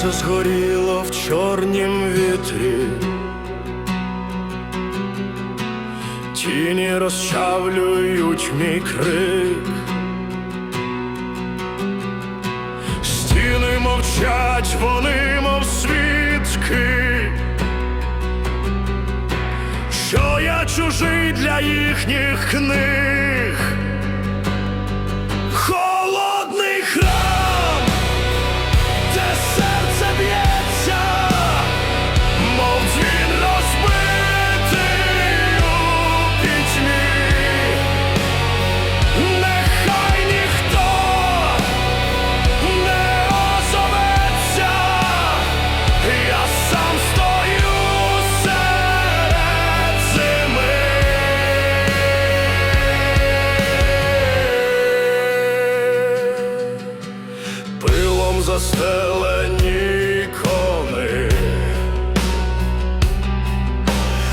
Сонце згоріло в чорнім вітрі, тіні розчавлюють мій крик, стіни мовчать, вони мов свідки, що я чужий для їхніх книг. застелені кони,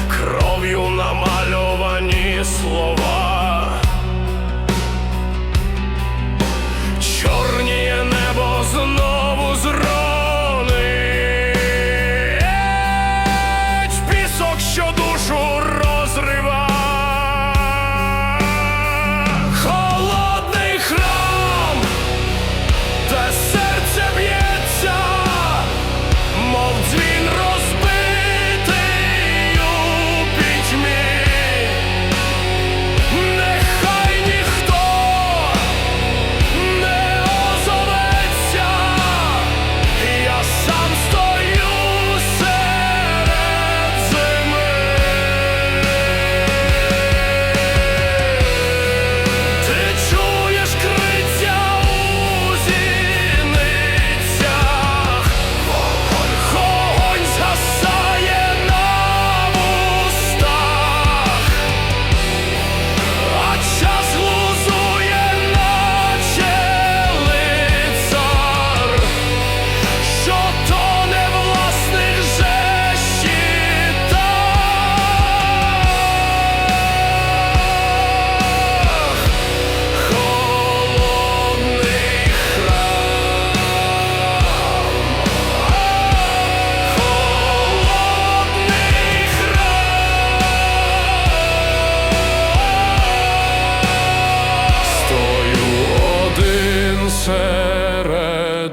кров'ю намальовані слова.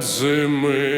зими.